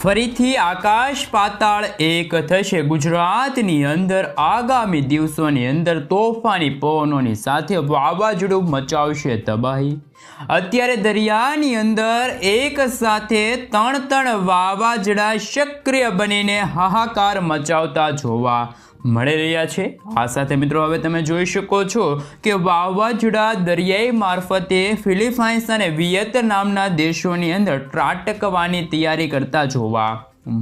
ફરીથી આકાશ પાતાળ એક થશે. ગુજરાતની અંદર આગામી દિવસોની અંદર તોફાની પવનોની સાથે વાવાઝોડું મચાવશે તબાહી. અત્યારે દરિયાની અંદર એક સાથે ત્રણ ત્રણ વાવાઝોડા સક્રિય બનીને હાહાકાર મચાવતા જોવા મળી રહ્યા છે. આ સાથે મિત્રો હવે તમે જોઈ શકો છો કે વાવાઝોડા દરિયાઈ મારફતે ફિલિપાઇન્સ અને વિયેતનામના દેશોની અંદર ત્રાટકવાની તૈયારી કરતા જોવા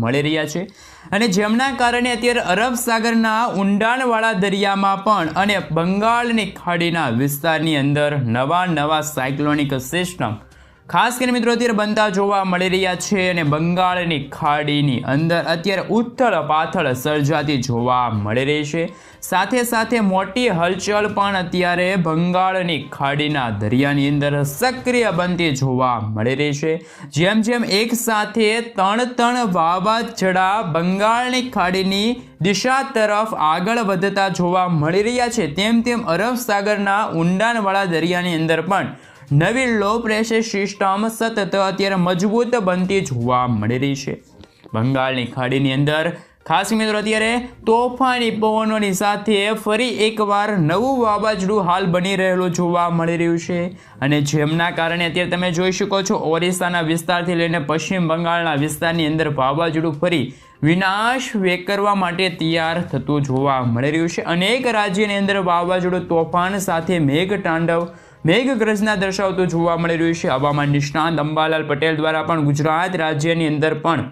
મળી રહ્યા છે. અને જેમના કારણે અત્યારે અરબ સાગરના ઊંડાણવાળા દરિયામાં પણ અને બંગાળની ખાડીના વિસ્તારની અંદર નવા નવા સાયક્લોનિક સિસ્ટમ ખાસ કરીને મિત્રો અત્યારે બનતા જોવા મળી રહ્યા છે અને બંગાળની ખાડીની અંદર અત્યારે ઉથળ પાથળ સર્જાતી જોવા મળી રહી છે. સાથે સાથે મોટી હલચલ પણ અત્યારે બંગાળની ખાડીના દરિયાની અંદર સક્રિય બનતી જોવા મળી રહી છે. જેમ જેમ એક સાથે ત્રણ ત્રણ વાવાઝોડા બંગાળની ખાડીની દિશા તરફ આગળ વધતા જોવા મળી રહ્યા છે, તેમ તેમ અરબ સાગરના ઊંડાણવાળા દરિયાની અંદર પણ નવી લો પ્રેશર સિસ્ટમ સતત અત્યારે મજબૂત બનતી જોવા મળી રહી છે. બંગાળની ખાડીની અંદર, ખાસ મિત્રો અત્યારે તોફાની પવનોની સાથે ફરી એકવાર નવું વાવાઝોડું હાલ બની રહેલું જોવા મળી રહ્યું છે. અને જેમના કારણે અત્યારે તમે જોઈ શકો છો, ઓરિસ્સાના વિસ્તારથી લઈને પશ્ચિમ બંગાળના વિસ્તારની અંદર વાવાઝોડું ફરી વિનાશ વેકરવા માટે તૈયાર થતું જોવા મળી રહ્યું છે. અનેક રાજ્યની અંદર વાવાઝોડું, તોફાન સાથે મેઘ તાંડવ મેઘગર્જના દર્શાવતું જોવા મળી રહ્યું છે. હવામાન નિષ્ણાંત અંબાલાલ પટેલ દ્વારા પણ ગુજરાત રાજ્યની અંદર પણ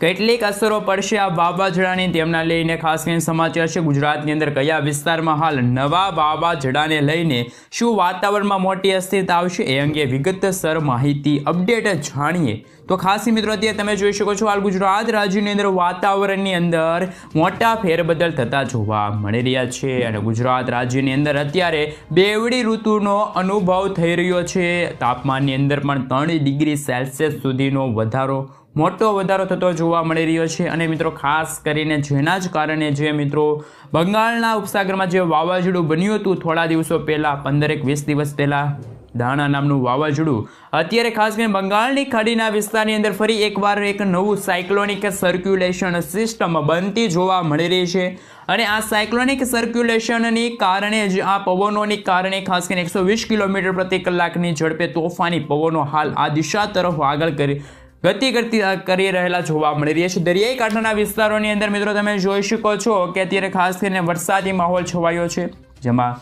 કેટલીક અસરો પડશે આ વાવાઝોડાની? તેમના લઈને ખાસ કરીને સમાચાર છે, ગુજરાતની અંદર કયા વિસ્તારમાં હાલ નવા વાવાઝોડાને લઈને શું વાતાવરણમાં મોટી અસ્થિરતા આવશે? એ અંગે વિગતસર માહિતી અપડેટ જાણીએ. તો ખાસ મિત્રો, અત્યારે તમે જોઈ શકો છો, હાલ ગુજરાત રાજ્યની અંદર વાતાવરણની અંદર મોટા ફેરબદલ થતા જોવા મળી રહ્યા છે અને ગુજરાત રાજ્યની અંદર અત્યારે બેવડી ઋતુનો અનુભવ થઈ રહ્યો છે. તાપમાનની અંદર પણ ત્રણ ડિગ્રી સેલ્સિયસ સુધીનો વધારો મોટો વધારો થતો જોવા મળી રહ્યો છે અને મિત્રો ખાસ કરીને જેના જ કારણે જે મિત્રો બંગાળના ઉપસાગરમાં જે વાવાઝોડું બન્યું હતું થોડા દિવસો પહેલાં, પંદરેક વીસ દિવસ પહેલાં દાણા નામનું વાવાઝોડું. અત્યારે ખાસ કરીને બંગાળની ખાડીના વિસ્તારની અંદર ફરી એકવાર એક નવું સાયક્લોનિક સર્ક્યુલેશન સિસ્ટમ બનતી જોવા મળી રહી છે અને આ સાયક્લોનિક સર્ક્યુલેશનની કારણે જ આ પવનોની કારણે ખાસ કરીને એકસો વીસ કિલોમીટર પ્રતિ કલાકની ઝડપે તોફાની પવનો હાલ આ દિશા તરફ આગળ કરી ગતિ કરતી કરી રહેલા જોવા મળી રહ્યા છે. દરિયાઈ કાંઠાના વિસ્તારોની અંદર મિત્રો તમે જોઈ શકો છો કે અત્યારે ખાસ કરીને વરસાદી માહોલ છવાયો છે, જેમાં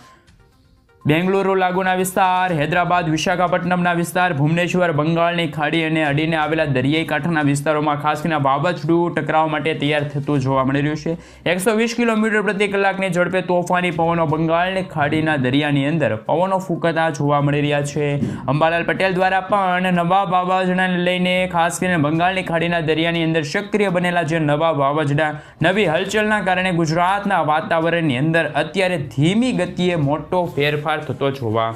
બેંગલુરુ લાગુના વિસ્તાર, હૈદરાબાદ, વિશાખાપટ્ટનમના વિસ્તાર, ભુવનેશ્વર, બંગાળની ખાડી અને અડીને આવેલા દરિયાઈ કાંઠાના વિસ્તારોમાં ખાસ કરીને વાવાઝોડું ટકરાવ માટે તૈયાર થતું જોવા મળી રહ્યું છે. એકસો વીસ કિલોમીટર પ્રતિ કલાકની ઝડપે તોફાની પવનો બંગાળની ખાડીના દરિયાની અંદર પવનો ફૂંકાતા જોવા મળી રહ્યા છે. અંબાલાલ પટેલ દ્વારા પણ નવા વાવાઝોડાને લઈને ખાસ કરીને બંગાળની ખાડીના દરિયાની અંદર સક્રિય બનેલા જે નવા વાવાઝોડા, નવી હલચલના કારણે ગુજરાતના વાતાવરણની અંદર અત્યારે ધીમી ગતિએ મોટો ફેરફાર થતો જોવા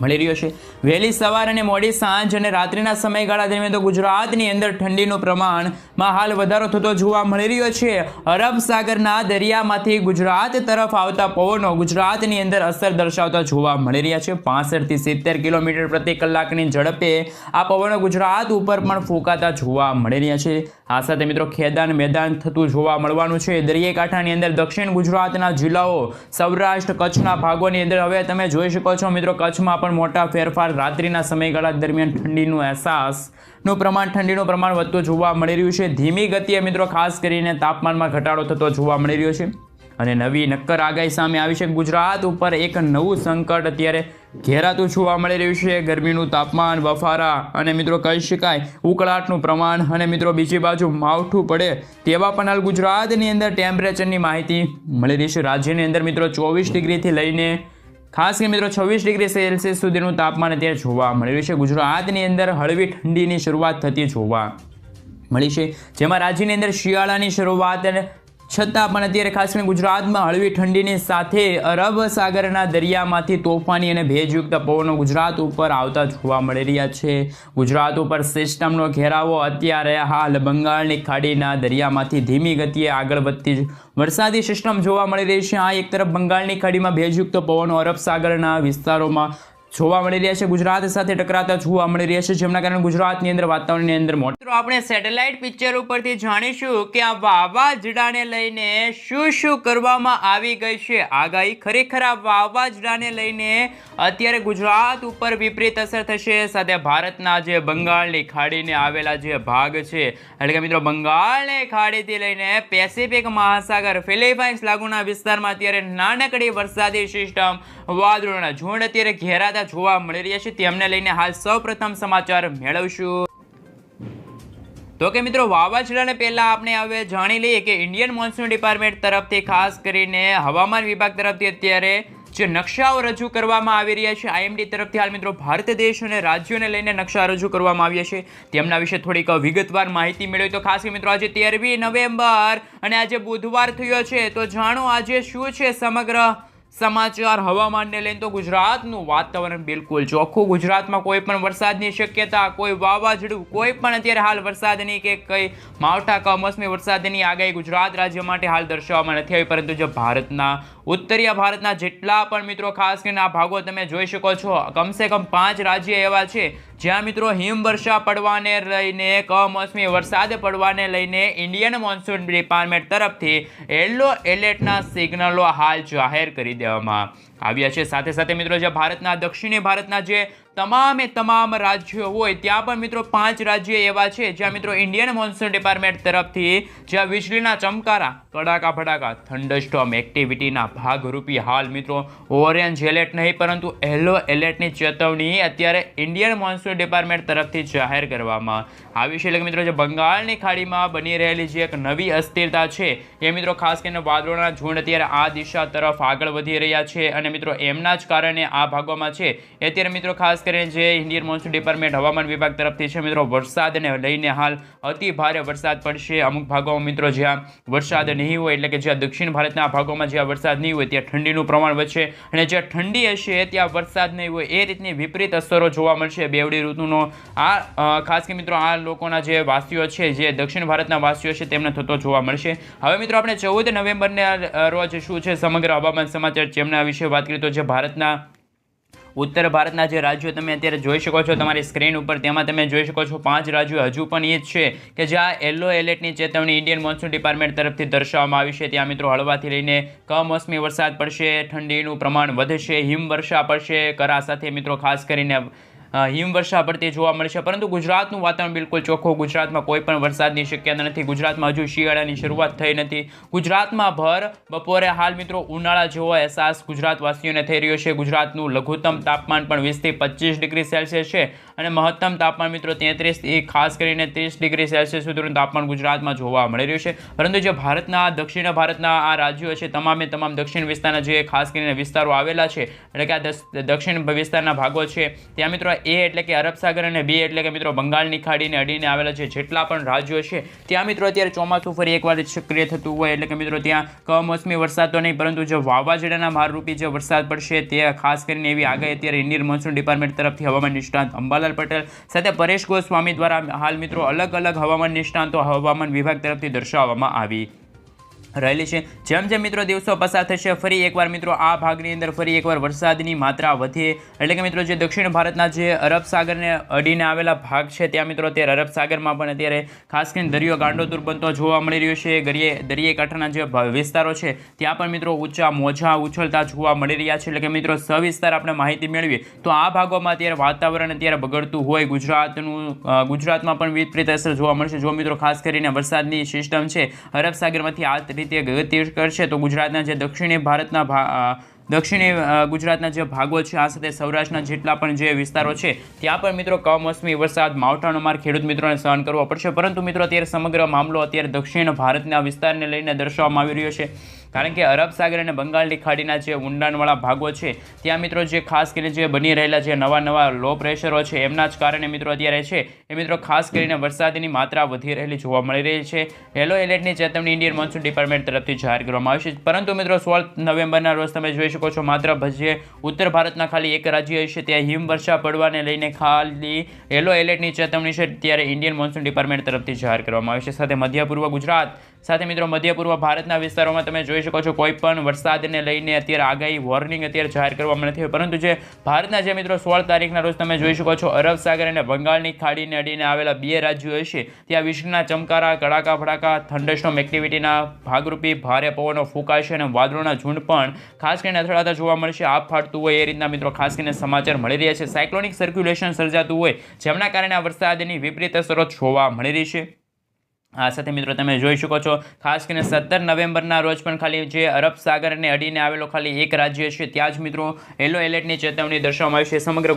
મળી રહ્યો છે. વહેલી સવાર અને મોડી સાંજ અને રાત્રિના સમયગાળા દરમિયાન તો ગુજરાતની અંદર ઠંડીનું પ્રમાણમાં હાલ વધારો થતો જોવા મળી રહ્યો છે. અરબ સાગરના દરિયામાંથી ગુજરાત તરફ આવતા પવનો ગુજરાતની અંદર અસર દર્શાવતા જોવા મળી રહ્યા છે. પાસઠથી સિત્તેર કિલોમીટર પ્રતિ કલાકની ઝડપે આ પવનો ગુજરાત ઉપર પણ ફૂંકાતા જોવા મળી રહ્યા છે. આ સાથે મિત્રો ખેદાન મેદાન થતું જોવા મળવાનું છે. દરિયાકાંઠાની અંદર દક્ષિણ ગુજરાતના જિલ્લાઓ સૌરાષ્ટ્ર કચ્છના ભાગોની અંદર હવે તમે જોઈ શકો છો મિત્રો કચ્છમાં પણ મોટા ફેરફાર રાત્રિના સમયગાળા દરમિયાન ઠંડીનું અહેસાસનું પ્રમાણ ઠંડીનું પ્રમાણ વધતું જોવા મળી રહ્યું છે. ધીમી ગતિએ મિત્રો ખાસ કરીને તાપમાનમાં ઘટાડો થતો જોવા મળી રહ્યો છે. અને નવી નક્કર આગાહી સામે આવી છે. ગુજરાત ઉપર એક નવું સંકટ અત્યારે ઘેરાતું જોવા મળી રહ્યું છે. ગરમીનું તાપમાન બફારા અને મિત્રો કહી શકાય ઉકળાટનું પ્રમાણ અને મિત્રો બીજી બાજુ માવઠું પડે તેવા પણ હાલ ગુજરાતની અંદર ટેમ્પરેચરની માહિતી મળી રહી છે. રાજ્યની અંદર મિત્રો ચોવીસ ડિગ્રીથી લઈને ખાસ કરીને મિત્રો, છવ્વીસ ડિગ્રી સેલ્સિયસ સુધીનું તાપમાન અત્યારે જોવા મળ્યું છે. ગુજરાતની અંદર હળવી ઠંડીની શરૂઆત થતી જોવા મળી છે. જેમાં રાજ્યની અંદર શિયાળાની શરૂઆત છતાં પણ અત્યારે ખાસ કરીને ગુજરાતમાં હળવી ઠંડીની સાથે અરબ સાગરના દરિયામાંથી તોફાની અને ભેજયુક્ત પવનો ગુજરાત ઉપર આવતા જોવા મળી રહ્યા છે. ગુજરાત ઉપર સિસ્ટમનો ઘેરાવો અત્યારે હાલ બંગાળની ખાડીના દરિયામાંથી ધીમી ગતિએ આગળ વધતી વરસાદી સિસ્ટમ જોવા મળી રહી છે. આ એક તરફ બંગાળની ખાડીમાં ભેજયુક્ત પવનો અરબ સાગરના વિસ્તારોમાં જોવા મળી રહ્યા છે. ગુજરાત સાથે ટકરાતા જોવા મળી રહ્યા છે. જેમના કારણે ગુજરાતની અંદર, વાતાવરણની અંદર મિત્રો, આપણે સેટેલાઇટ પિક્ચર ઉપરથી જાણીશું કે આ વાવાઝોડાને લઈને શું શું કરવામાં આવી ગઈ છે. આગાહી ખરેખર આ વાવાઝોડાને લઈને અત્યારે ગુજરાત ઉપર વિપરીત અસર થશે. સાથે ભારતના જે બંગાળની ખાડીને આવેલા જે ભાગ છે, એટલે કે મિત્રો, બંગાળની ખાડીથી લઈને પેસિફિક મહાસાગર, ફિલિપાઇન્સ લાગુના વિસ્તારમાં અત્યારે નાનકડી વરસાદી સિસ્ટમ વાદળોના ઝુંડ અત્યારે ઘેરાતા જોવા મળી રહ્યા છે. તેમને લઈને હાલ સૌપ્રથમ સમાચાર મેળવશું. તો કે મિત્રો, વાવાઝોડાને પહેલાં આપણે હવે જાણી લઈએ કે ઇન્ડિયન મોન્સૂન ડિપાર્ટમેન્ટ તરફથી ખાસ કરીને હવામાન વિભાગ તરફથી અત્યારે જે નકશાઓ રજૂ કરવામાં આવી રહ્યા છે, આઈએમડી તરફથી હાલ મિત્રો ભારત દેશ અને રાજ્યોને લઈને નકશા રજૂ કરવામાં આવ્યા છે. તેમના વિશે થોડીક વિગતવાર માહિતી મેળવી. તો ખાસ મિત્રો, આજે તેરમી નવેમ્બર અને આજે બુધવાર થયો છે. તો જાણો આજે શું છે સમગ્ર સમાચાર હવામાનને લઈને તો ગુજરાતનું વાતાવરણ બિલકુલ ચોખ્ખું. ગુજરાતમાં કોઈ પણ વરસાદની શક્યતા, કોઈ વાવાઝોડું, કોઈ પણ અત્યારે હાલ વરસાદની કે કઈ માવઠા કમોસમી વરસાદની આગાહી ગુજરાત રાજ્ય માટે હાલ દર્શાવવામાં નથી આવી, પરંતુ જે ભારતના ઉત્તરીય ભારતના જેટલા પણ મિત્રો ખાસ કરીને આ ભાગો તમે જોઈ શકો છો, કમસે કમ પાંચ રાજ્ય એવા છે, જ્યાં મિત્રો હિમવર્ષા પડવાને લઈને, કમોસમી વરસાદ પડવાને લઈને ઇન્ડિયન મોન્સૂન ડિપાર્ટમેન્ટ તરફથી યલો એલર્ટના સિગ્નલો હાલ જાહેર કરી દેવામાં આવ્યા છે. સાથે સાથે મિત્રો જે ભારતના, દક્ષિણી ભારતના જે તમામે તમામ રાજ્યો હોય, ત્યાં પણ મિત્રો પાંચ રાજ્ય એવા છે, જ્યાં મિત્રો ઇન્ડિયન મોન્સૂન ડિપાર્ટમેન્ટ તરફથી જ્યાં વીજળીના ચમકારા, કડાકા ફડાકા થંડરસ્ટોમ એક્ટિવિટીના ભાગરૂપી હાલ મિત્રો ઓરેન્જ એલર્ટ નહીં, પરંતુ યલો એલર્ટની ચેતવણી અત્યારે ઇન્ડિયન મોન્સૂન ડિપાર્ટમેન્ટ તરફથી જાહેર કરવામાં આવી છે. એટલે મિત્રો, જે બંગાળની ખાડીમાં બની રહેલી જે એક નવી અસ્થિરતા છે, એ મિત્રો ખાસ કરીને વાદળોના ઝુંડ અત્યારે આ દિશા તરફ આગળ વધી રહ્યા છે. અને મિત્રો, એમના જ કારણે આ ભાગોમાં છે. અત્યારે મિત્રો ખાસ કરીને જે ઇન્ડિયન મોન્સૂન ડિપાર્ટમેન્ટ હવામાન વિભાગ તરફથી છે મિત્રો. વરસાદને લઈને હાલ અતિ ભારે વરસાદ પડશે. અમુક ભાગોમાં મિત્રો જ્યાં વરસાદ નહીં હોય, એટલે કે જ્યાં દક્ષિણ ભારતના ભાગોમાં જ્યાં વરસાદ નહીં હોય, ત્યાં ઠંડીનું પ્રમાણ વધશે. અને જ્યાં ઠંડી હશે, ત્યાં વરસાદ નહીં હોય, એ રીતની વિપરીત અસરો જોવા મળશે. બેવડી ઋતુનો આ ખાસ કે મિત્રો આ લોકોના જે વાસીઓ છે, જે દક્ષિણ ભારતના વાસીઓ છે, તેમને થતો જોવા મળશે. હવે મિત્રો આપણે ચૌદ નવેમ્બરને રોજ શું છે સમગ્ર હવામાન સમાચાર? જેમના વિશે વાત કરીએ તો જે ભારતના ઉત્તર ભારતના જે રાજ્યો તમે અત્યારે જોઈ શકો છો તમારી સ્ક્રીન ઉપર, તેમાં તમે જોઈ શકો છો પાંચ રાજ્યો, હજુ પણ એ જ છે કે જ્યાં યલો એલર્ટની ચેતવણી ઇન્ડિયન મોન્સૂન ડિપાર્ટમેન્ટ તરફથી દર્શાવવામાં આવી છે. ત્યાં મિત્રો હળવાથી લઈને કમોસમી વરસાદ પડશે, ઠંડીનું પ્રમાણ વધશે, હિમવર્ષા પડશે, કરા સાથે મિત્રો ખાસ કરીને હિમવર્ષા પડતી જોવા મળશે પરંતુ ગુજરાતનું વાતાવરણ બિલકુલ ચોખ્ખું. ગુજરાતમાં કોઈ પણ વરસાદની શક્યતા નથી. ગુજરાતમાં હજુ શિયાળાની શરૂઆત થઈ નથી. ગુજરાતમાં ભર, બપોરે હાલ મિત્રો ઉનાળા જેવો અહેસાસ ગુજરાતવાસીઓને થઈ રહ્યો છે. ગુજરાતનું લઘુત્તમ તાપમાન પણ વીસથી પચીસ ડિગ્રી સેલ્સિયસ છે અને મહત્તમ તાપમાન મિત્રો તેત્રીસથી ખાસ કરીને ત્રીસ ડિગ્રી સેલ્સિયસ સુધીનું તાપમાન ગુજરાતમાં જોવા મળી રહ્યું છે. પરંતુ જે ભારતના, દક્ષિણ ભારતના આ રાજ્યો છે, તમામે તમામ દક્ષિણ વિસ્તારના જે ખાસ કરીને વિસ્તારો આવેલા છે, એટલે કે આ દક્ષિણ વિસ્તારના ભાગો છે, ત્યાં મિત્રો એ એટલે કે અરબ સાગર અને બી એટલે કે મિત્રો બંગાળની ખાડીને અડીને આવેલા છે જેટલા પણ રાજ્યો છે. ત્યાં મિત્રો અત્યારે ચોમાસું ફરી એકવાર સક્રિય થતું હોય એટલે કે મિત્રો ત્યાં કમોસમી વરસાદ તો નહીં, પરંતુ જે વાવાઝોડાના મારરૂપી જે વરસાદ પડશે તે ખાસ કરીને એવી આગાહી અત્યારે ઇન્ડિયન મોન્સૂન ડિપાર્ટમેન્ટ તરફથી હવામાન નિષ્ણાંત અંબાલાલ પટેલ સાથે પરેશ ગોસ્વામી દ્વારા હાલ મિત્રો અલગ અલગ હવામાન નિષ્ણાંતો હવામાન વિભાગ તરફથી દર્શાવવામાં આવી રહેલી છે. જેમ જેમ મિત્રો દિવસો પસાર થશે, ફરી એકવાર મિત્રો આ ભાગની અંદર ફરી એકવાર વરસાદની માત્રા વધે. એટલે કે મિત્રો જે દક્ષિણ ભારતના જે અરબ સાગરને અડીને આવેલા ભાગ છે, ત્યાં મિત્રો અત્યારે અરબ સાગરમાં પણ અત્યારે ખાસ કરીને દરિયો ગાંડોતુર બનતો જોવા મળી રહ્યો છે. દરિયે દરિયાકાંઠાના જે વિસ્તારો છે, ત્યાં પણ મિત્રો ઊંચા મોજા ઉછળતા જોવા મળી રહ્યા છે. એટલે કે મિત્રો સવિસ્તાર આપણે માહિતી મેળવીએ, તો આ ભાગોમાં અત્યારે વાતાવરણ અત્યારે બગડતું હોય, ગુજરાતનું ગુજરાતમાં પણ વિપરીત અસર જોવા મળશે. જો મિત્રો ખાસ કરીને વરસાદની સિસ્ટમ છે, અરબ સાગરમાંથી આ રીતે ગતિ કરશે તો ગુજરાતના જે દક્ષિણી ભારતના દક્ષિણી ગુજરાતના જે ભાગો છે, આ સાથે સૌરાષ્ટ્રના જેટલા પણ જે વિસ્તારો છે, ત્યાં પણ મિત્રો કમોસમી વરસાદ, માવઠાનો માર ખેડૂત મિત્રોને સહન કરવો પડશે. પરંતુ મિત્રો, અત્યારે સમગ્ર મામલો અત્યારે દક્ષિણ ભારતના વિસ્તારને લઈને દર્શાવવામાં આવી રહ્યો છે. કારણ કે અરબ સાગર અને બંગાળની ખાડીના જે ઊંડાણવાળા ભાગો છે, ત્યાં મિત્રો જે ખાસ કરીને જે બની રહેલા જે નવા નવા લો પ્રેશરો છે, એમના જ કારણે મિત્રો અત્યારે છે, એ મિત્રો ખાસ કરીને વરસાદની માત્રા વધી રહેલી જોવા મળી રહી છે. યલો એલર્ટની ચેતવણી ઇન્ડિયન મોન્સૂન ડિપાર્ટમેન્ટ તરફથી જાહેર કરવામાં આવી છે. પરંતુ મિત્રો સોળ નવેમ્બરના રોજ તમે જોઈ શકો છો, માત્ર ભજે ઉત્તર ભારતના ખાલી એક રાજ્ય હશે, ત્યાં હિમવર્ષા પડવાને લઈને ખાલી યલો એલર્ટની ચેતવણી છે, ત્યારે ઇન્ડિયન મોન્સૂન ડિપાર્ટમેન્ટ તરફથી જાહેર કરવામાં આવી છે. સાથે મધ્ય પૂર્વ ગુજરાત સાથે મિત્રો, મધ્ય પૂર્વ ભારતના વિસ્તારોમાં તમે જોઈ શકો છો, કોઈ પણ વરસાદને લઈને અત્યારે આગાહી વોર્નિંગ અત્યારે જાહેર કરવામાં નથી પરંતુ જે ભારતના જે મિત્રો, સોળ તારીખના રોજ તમે જોઈ શકો છો, અરબ સાગર અને બંગાળની ખાડીને અડીને આવેલા બે રાજ્યો હશે. ત્યાં વિશ્વના ચમકારા કડાકા ફડાકા થંડરસ્ટોમ એક્ટિવિટીના ભાગરૂપી ભારે પવનો ફૂંકાશે અને વાદળોના ઝુંડ પણ ખાસ કરીને અથડાતા જોવા મળશે. આપ ફાટતું હોય એ રીતના મિત્રો, ખાસ કરીને સમાચાર મળી રહ્યા છે. સાયક્લોનિક સર્ક્યુલેશન સર્જાતું હોય, જેમના કારણે આ વરસાદની વિપરીત અસરો જોવા મળી રહી છે. આ સાથે મિત્રો તમે જોઈ શકો છો, ખાસ કરીને સત્તર નવેમ્બરના રોજ પણ ખાલી જે અરબ સાગરને અડીને આવેલો ખાલી એક રાજ્ય છે, ત્યાં જ મિત્રો યલો એલર્ટની ચેતવણી દર્શાવવામાં આવી છે. સમગ્ર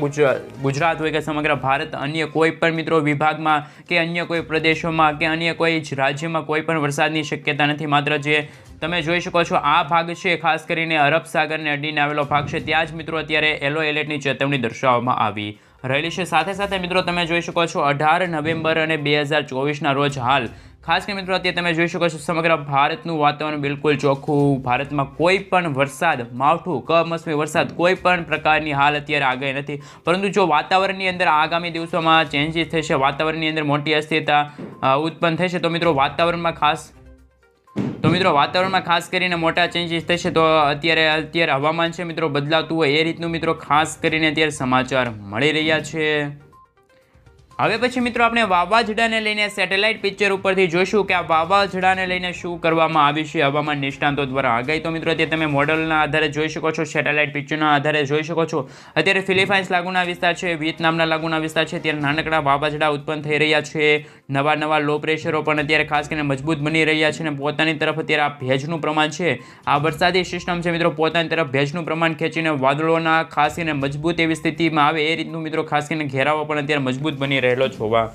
ગુજરાત હોય કે સમગ્ર ભારત, અન્ય કોઈ પણ મિત્રો વિભાગમાં કે અન્ય કોઈ પ્રદેશોમાં કે અન્ય કોઈ રાજ્યમાં કોઈ પણ વરસાદની શક્યતા નથી. માત્ર જે તમે જોઈ શકો છો, આ ભાગ છે, ખાસ કરીને અરબ સાગરને અડીને આવેલો ભાગ છે. ત્યાં જ મિત્રો અત્યારે યલો એલર્ટની ચેતવણી દર્શાવવામાં આવી રહેલી છે. સાથે સાથે મિત્રો તમે જોઈ શકો છો અઢાર નવેમ્બર અને બે હજાર ચોવીસના રોજ હાલ. ખાસ કરીને મિત્રો અત્યારે તમે જોઈ શકો છો સમગ્ર ભારતનું વાતાવરણ બિલકુલ ચોખ્ખું. ભારતમાં કોઈ પણ વરસાદ, માવઠું, કમોસમી વરસાદ કોઈ પણ પ્રકારની હાલ અત્યારે આગાહી નથી. પરંતુ જો વાતાવરણની અંદર આગામી દિવસોમાં ચેન્જીસ થશે, વાતાવરણની અંદર મોટી અસ્થિરતા ઉત્પન્ન થશે, તો મિત્રો વાતાવરણમાં ખાસ તો મિત્રો, વાતાવરણમાં ખાસ કરીને મોટા ચેન્જીસ થશે તો અત્યારે અત્યારે હવામાન છે મિત્રો, બદલાતું હોય એ રીતનું મિત્રો ખાસ કરીને અત્યારે સમાચાર મળી રહ્યા છે. હવે પછી મિત્રો આપણે વાવાઝોડાને લઈને સેટેલાઇટ પિક્ચર ઉપરથી જોઈશું કે આ વાવાઝોડાને લઈને શું કરવામાં આવ્યું છે હવામાન નિષ્ણાંતો દ્વારા. આગાહી તો મિત્રો અત્યારે તમે મોડલના આધારે જોઈ શકો છો સેટેલાઇટ પિક્ચરના આધારે જોઈ શકો છો. અત્યારે ફિલિપાઇન્સ લાગુના વિસ્તાર છે વિયેતનામના લાગુના વિસ્તાર છે, ત્યારે નાનકડા વાવાઝોડા ઉત્પન્ન થઈ રહ્યા છે. નવા નવા લો પ્રેશરો પણ અત્યારે ખાસ કરીને મજબૂત બની રહ્યા છે અને પોતાની તરફ અત્યારે આ ભેજનું પ્રમાણ છે. આ વરસાદી સિસ્ટમ છે મિત્રો, પોતાની તરફ ભેજનું પ્રમાણ ખેંચીને વાદળોના ખાસ કરીને મજબૂત એવી સ્થિતિમાં આવે. એ રીતનું મિત્રો ખાસ કરીને ઘેરાવો પણ અત્યારે મજબૂત બની રહેલો જોવા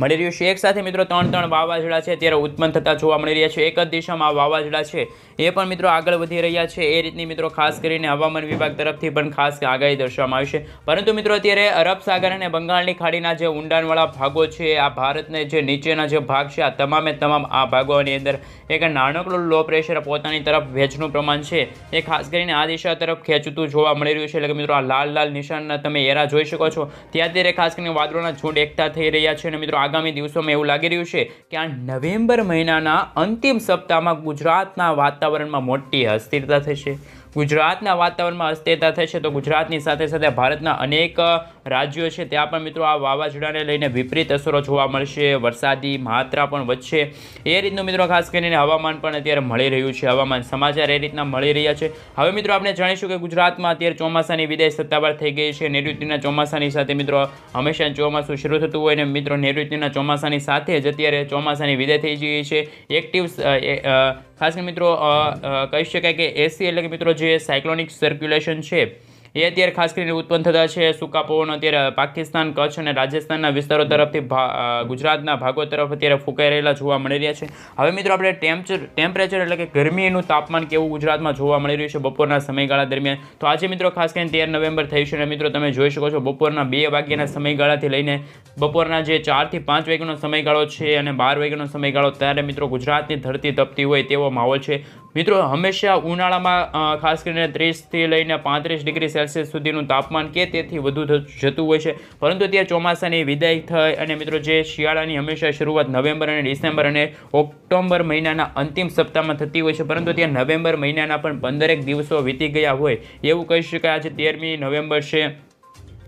મળી રહ્યું છે. એક સાથે મિત્રો ત્રણ ત્રણ વાવાઝોડા છે. ત્યારે ઉત્પન્ન થતા જોવા મળી રહ્યા છે. એક જ દિશામાં વાવાઝોડા છે. એ પણ મિત્રો આગળ વધી રહ્યા છે. એ રીતની મિત્રો ખાસ કરીને હવામાન વિભાગ તરફથી પણ ખાસ આગાહી દર્શાવવામાં આવી છે. પરંતુ મિત્રો અત્યારે અરબ સાગર અને બંગાળની ખાડીના જે ઊંડાણવાળા ભાગો છે, આ ભારતને જે નીચેના જે ભાગ છે, આ તમામે તમામ આ ભાગોની અંદર એક નાનકડું લો પ્રેશર પોતાની તરફ ભેજનું પ્રમાણ છે. એ ખાસ કરીને આ દિશા તરફ ખેંચતું જોવા મળી રહ્યું છે. એટલે કે મિત્રો આ લાલ લાલ નિશાનના તમે એરા જોઈ શકો છો. ત્યાં ત્યારે ખાસ કરીને વાદળોના ઝુંડ એકઠા થઈ રહ્યા છે અને મિત્રો આગામી દિવસોમાં એવું લાગી રહ્યું છે કે આ નવેમ્બર મહિનાના અંતિમ સપ્તાહમાં ગુજરાતના વાતાવરણમાં મોટી અસ્થિરતા થશે. ગુજરાતના વાતાવરણમાં અસ્થિરતા થશે તો ગુજરાતની સાથે સાથે ભારતના અનેક રાજ્યો છે. ત્યાં પણ મિત્રો આ વાવાઝોડાને લઈને વિપરીત અસરો જોવા મળશે. વરસાદી માત્રા પણ વધશે. એ રીતનું મિત્રો ખાસ કરીને હવામાન પણ અત્યારે મળી રહ્યું છે. હવામાન સમાચાર એ રીતના મળી રહ્યા છે. હવે મિત્રો આપણે જાણીશું કે ગુજરાતમાં અત્યારે ચોમાસાની વિદાય સત્તાવાર થઈ ગઈ છે. નૈઋત્યના ચોમાસાની સાથે મિત્રો હંમેશા ચોમાસું શરૂ થતું હોય ને મિત્રો નૈઋત્યના ચોમાસાની સાથે જ અત્યારે ચોમાસાની વિદાય થઈ ગઈ છે. એક્ટિવ ખાસ કરીને મિત્રો કહી શકાય કે એસી એટલે કે મિત્રો જે સાયક્લોનિક સર્ક્યુલેશન છે, એ અત્યારે ખાસ કરીને ઉત્પન્ન થતા છે. સૂકા પવન અત્યારે પાકિસ્તાન, કચ્છ અને રાજસ્થાનના વિસ્તારો તરફથી ગુજરાતના ભાગો તરફ અત્યારે ફૂંકાઈ રહેલા જોવા મળી રહ્યા છે. હવે મિત્રો આપણે ટેમ્પચર ટેમ્પરેચર એટલે કે ગરમીનું તાપમાન કેવું ગુજરાતમાં જોવા મળી રહ્યું છે બપોરના સમયગાળા દરમિયાન? તો આજે મિત્રો ખાસ કરીને તેર નવેમ્બર થયું છે અને મિત્રો તમે જોઈ શકો છો બપોરના બે વાગ્યાના સમયગાળાથી લઈને બપોરના જે ચારથી પાંચ વાગ્યાનો સમયગાળો છે અને બાર વાગ્યાનો સમયગાળો ત્યારે મિત્રો ગુજરાતની ધરતી તપતી હોય તેવો માહોલ છે. મિત્રો, હંમેશા ઉનાળામાં ખાસ કરીને ત્રીસથી લઈને પાંત્રીસ ડિગ્રી સેલ્સિયસ સુધીનું તાપમાન કે તેથી વધુ જતું હોય છે. પરંતુ અત્યારે ચોમાસાની વિદાય થઈ અને મિત્રો, જે શિયાળાની હંમેશા શરૂઆત નવેમ્બર અને ડિસેમ્બર અને ઓક્ટોબર મહિનાના અંતિમ સપ્તાહમાં થતી હોય છે, પરંતુ ત્યાં નવેમ્બર મહિનાના પણ પંદરેક દિવસો વીતી ગયા હોય. એવું કહી શકાય, આજે તેરમી નવેમ્બર છે.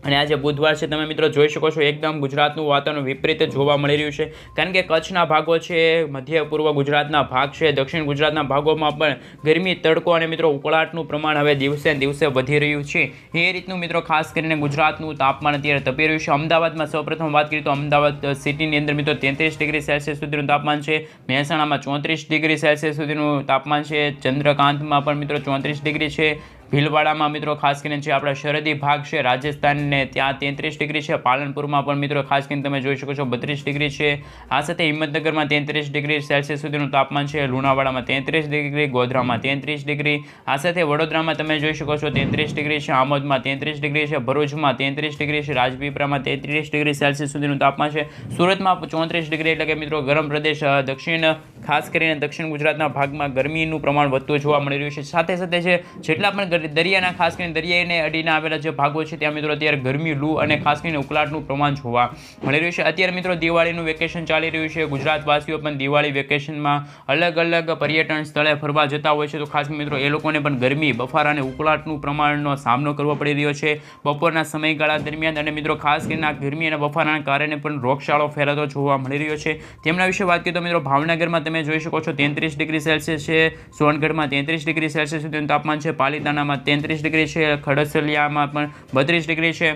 અને આજે બુધવાર છે, તમે મિત્રો જોઈ શકો છો, એકદમ ગુજરાતનું વાતાવરણ વિપરીત જોવા મળી રહ્યું છે. કારણ કે કચ્છના ભાગો છે, મધ્ય પૂર્વ ગુજરાતના ભાગ છે, દક્ષિણ ગુજરાતના ભાગોમાં પણ ગરમી, તડકો અને મિત્રો ઉકળાટનું પ્રમાણ હવે દિવસે દિવસે વધી રહ્યું છે. એ રીતનું મિત્રો ખાસ કરીને ગુજરાતનું તાપમાન અત્યારે તપી રહ્યું છે. અમદાવાદમાં સૌપ્રથમ વાત કરીએ તો અમદાવાદ સિટીની અંદર મિત્રો તેત્રીસ ડિગ્રી સેલ્સિયસ સુધીનું તાપમાન છે. મહેસાણામાં ચોત્રીસ ડિગ્રી સેલ્સિયસ સુધીનું તાપમાન છે. ચંદ્રકાંતમાં પણ મિત્રો ચોત્રીસ ડિગ્રી છે. ભીલવાડામાં મિત્રો ખાસ કરીને જે આપણા શરદી ભાગ છે, રાજસ્થાનને ત્યાં તેત્રીસ ડિગ્રી છે, પાલનપુરમાં પણ મિત્રો ખાસ કરીને તમે જોઈ શકો છો, બત્રીસ ડિગ્રી છે. આ સાથે હિંમતનગરમાં તેત્રીસ ડિગ્રી સેલ્સિયસ સુધીનું તાપમાન છે, લુણાવાડામાં તેત્રીસ ડિગ્રી, ગોધરામાં તેત્રીસ ડિગ્રી. આ સાથે વડોદરામાં તમે જોઈ શકો છો તેત્રીસ ડિગ્રી છે, આમોદમાં તેત્રીસ ડિગ્રી છે, ભરૂચમાં તેત્રીસ ડિગ્રી છે રાજપીપરામાં તેત્રીસ ડિગ્રી સેલ્સિયસ સુધીનું તાપમાન છે. સુરતમાં ચોત્રીસ ડિગ્રી એટલે કે મિત્રો ગરમ પ્રદેશ દક્ષિણ, ખાસ કરીને દક્ષિણ ગુજરાતના ભાગમાં ગરમીનું પ્રમાણ વધતું જોવા મળી રહ્યું છે. સાથે સાથે જે જેટલા પણ દરિયાના, ખાસ કરીને દરિયાને અડીને આવેલા જે ભાગો છે, ત્યાં મિત્રો અત્યારે ગરમી, લૂ અને ખાસ કરીને ઉકળાટનું પ્રમાણ જોવા મળી રહ્યું છે. અત્યારે મિત્રો દિવાળીનું વેકેશન ચાલી રહ્યું છે. ગુજરાતવાસીઓ પણ દિવાળી વેકેશનમાં અલગ અલગ પર્યટન સ્થળે ફરવા જતા હોય છે. તો ખાસ મિત્રો એ લોકોને પણ ગરમી, બફારા અને ઉકળાટનું પ્રમાણનો સામનો કરવો પડી રહ્યો છે બપોરના સમયગાળા દરમિયાન. અને મિત્રો ખાસ કરીને આ ગરમી અને બફારાના કારણે પણ રોગશાળો ફેલાતો જોવા મળી રહ્યો છે. તેમના વિશે વાત કરીએ તો મિત્રો ભાવનગરમાં તમે જોઈ શકો છો તેત્રીસ ડિગ્રી સેલ્સિયસ છે. સોનગઢમાં તેત્રીસ ડિગ્રી સેલ્સિયસ સુધીનું તાપમાન છે. પાલીતાણામાં તેત્રીસ ડિગ્રી છે ખડસલિયામાં પણ બત્રીસ ડિગ્રી છે.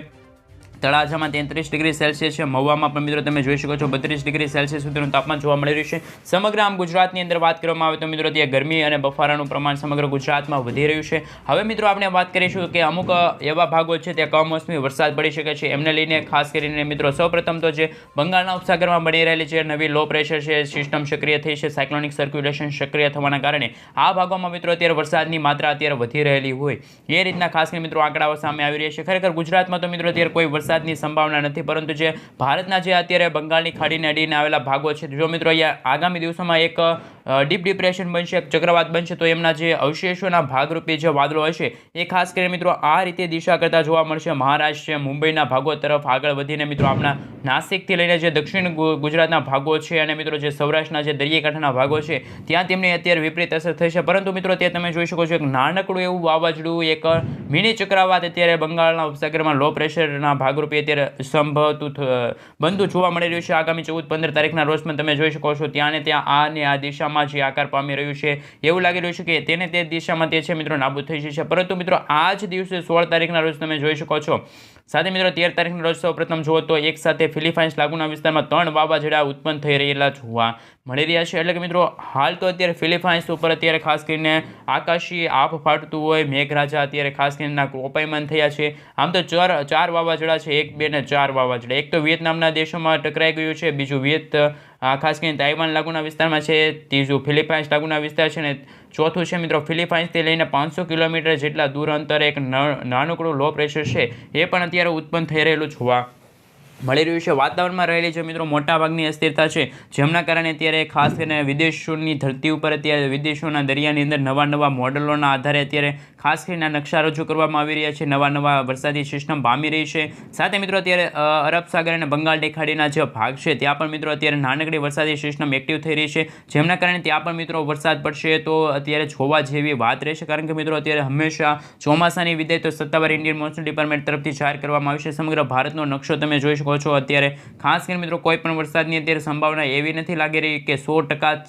તળાજામાં તેત્રીસ ડિગ્રી સેલ્સિયસ છે. મહુવામાં પણ મિત્રો તમે જોઈ શકો છો બત્રીસ ડિગ્રી સેલ્સિયસ સુધીનું તાપમાન જોવા મળી રહ્યું છે. સમગ્ર આમ ગુજરાતની અંદર વાત કરવામાં આવે તો મિત્રો ત્યાં ગરમી અને બફારાનું પ્રમાણ સમગ્ર ગુજરાતમાં વધી રહ્યું છે. હવે મિત્રો આપણે વાત કરીશું કે અમુક એવા ભાગો છે ત્યાં કમોસમી વરસાદ પડી શકે છે. એમને લઈને ખાસ કરીને મિત્રો સૌપ્રથમ તો જે બંગાળના ઉપસાગરમાં બની રહેલી છે, નવી લો પ્રેશર છે, સિસ્ટમ સક્રિય થઈ છે, સાયક્લોનિક સર્ક્યુલેશન સક્રિય થવાના કારણે આ ભાગોમાં મિત્રો અત્યારે વરસાદની માત્રા અત્યારે વધી રહેલી હોય. એ રીતના ખાસ કરીને મિત્રો આંકડાઓ સામે આવી રહ્યા છે. ખરેખર ગુજરાતમાં તો મિત્રો અત્યારે કોઈ વરસાદની સંભાવના નથી, પરંતુ જે ભારતના જે અત્યારે બંગાળની ખાડીને અડીને આવેલા ભાગો છે, જો મિત્રો અહીંયા આગામી દિવસોમાં એક ડીપ ડિપ્રેશન બનશે ચક્રવાત બનશે, તો એમના જે અવશેષોના ભાગરૂપે જે વાદળો હશે, એ ખાસ કરીને મિત્રો આ રીતે દિશા કરતા જોવા મળશે. મહારાષ્ટ્ર મુંબઈના ભાગો તરફ આગળ વધીને મિત્રો આપણા નાસિકથી લઈને જે દક્ષિણ ગુજરાતના ભાગો છે અને મિત્રો જે સૌરાષ્ટ્રના જે દરિયાકાંઠાના ભાગો છે, ત્યાં તેમની અત્યારે વિપરીત અસર થશે પરંતુ મિત્રો ત્યાં તમે જોઈ શકો છો, એક નાનકડું એવું વાવાઝોડું, એક મિની ચક્રવાત અત્યારે બંગાળના ઉપસાગરમાં લો પ્રેશરના ભાગરૂપે અત્યારે સંભવતું બનતું જોવા મળી રહ્યું છે. આગામી ચૌદ પંદર તારીખના રોજ પણ તમે જોઈ શકો છો, ત્યાં ને ત્યાં આ ને આ દિશામાં જે આકાર પામી રહ્યું છે. એવું લાગી રહ્યું છે કે તેને તે દિશામાં તે છે. મિત્રો, નાબૂદ થઈ જશે. પરંતુ મિત્રો, આ જ દિવસે સોળ તારીખના રોજ તમે જોઈ શકો છો. સાથે મિત્રો, તેર તારીખના રોજ સૌ પ્રથમ જુઓ તો એક સાથે ફિલિપાઇન્સ લાગુના વિસ્તારમાં ત્રણ વાવાઝોડા ઉત્પન્ન થઈ રહેલા જોવા મળી રહ્યા છે. એટલે કે મિત્રો, હાલ તો અત્યારે ફિલિપાઇન્સ ઉપર અત્યારે ખાસ કરીને આકાશી આપ ફાટતું હોય, મેઘરાજા અત્યારે ખાસ કરીને કોપાયમાન થયા છે. આમ તો ચાર ચાર વાવાઝોડા છે, એક, બે ને ચાર વાવાઝોડા. એક તો વિયેતનામના દેશોમાં ટકરાઈ ગયું છે, બીજું વિયેત ખાસ કરીને તાઇવાન લાગુના વિસ્તારમાં છે, ત્રીજું ફિલિપાઇન્સ લાગુના વિસ્તાર છે ને ચોથું છે, મિત્રો, ફિલિપાઇન્સથી લઈને પાંચસો કિલોમીટર જેટલા દૂર અંતરે એક નાનકડું લો પ્રેશર છે, એ પણ અત્યારે ઉત્પન્ન થઈ રહેલું જોવા મળી રહ્યું છે. વાતાવરણમાં રહેલી છે મિત્રો મોટાભાગની અસ્થિરતા છે, જેમના કારણે અત્યારે ખાસ કરીને વિદેશોની ધરતી ઉપર અત્યારે વિદેશોના દરિયાની અંદર નવા નવા મોડલોના આધારે અત્યારે ખાસ કરીને નકશા રજૂ કરવામાં આવી રહ્યા છે. નવા નવા વરસાદી સિસ્ટમ પામી રહી છે. સાથે મિત્રો અત્યારે અરબ સાગર અને બંગાળ દેખાડીના જે ભાગ છે, ત્યાં પણ મિત્રો અત્યારે નાનકડી વરસાદી સિસ્ટમ એક્ટિવ થઈ રહી છે. જેમના કારણે ત્યાં પણ મિત્રો વરસાદ પડશે તો અત્યારે જોવા જેવી વાત રહેશે. કારણ કે મિત્રો અત્યારે હંમેશા ચોમાસાની વિદાય તો સત્તાવાર ઇન્ડિયન મોન્સૂન ડિપાર્ટમેન્ટ તરફથી જાહેર કરવામાં આવશે સમગ્ર ભારતનો નકશો તમે જોઈ છો, અત્યારે ખાસ કરીને મિત્રો કોઈ પણ વરસાદની અત્યારે સંભાવના એવી નથી લાગી રહી કે સો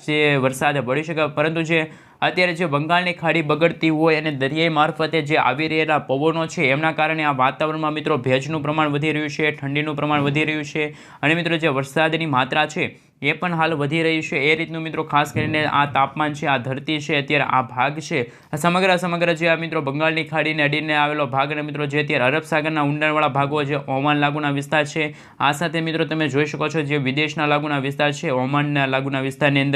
જે વરસાદ પડી શકે. પરંતુ જે અત્યારે જે બંગાળની ખાડી બગડતી હોય અને દરિયાઈ મારફતે જે આવી રહેલા પવનો છે, એમના કારણે આ વાતાવરણમાં મિત્રો ભેજનું પ્રમાણ વધી રહ્યું છે, ઠંડીનું પ્રમાણ વધી રહ્યું છે અને મિત્રો જે વરસાદની માત્રા છે, એ પણ હાલ વધી રહ્યું છે. એ રીતનું મિત્રો ખાસ કરીને આ તાપમાન છે, આ ધરતી છે, અત્યારે આ ભાગ છે. સમગ્ર સમગ્ર જે આ મિત્રો બંગાળની ખાડીને અડીને આવેલો ભાગ અને મિત્રો જે અત્યારે અરબ સાગરના ઊંડાણવાળા ભાગો જે ઓમાન લાગુના વિસ્તાર છે. આ સાથે મિત્રો તમે જોઈ શકો છો જે વિદેશના લાગુના વિસ્તાર છે, ઓમાનના લાગુના વિસ્તારની અંદર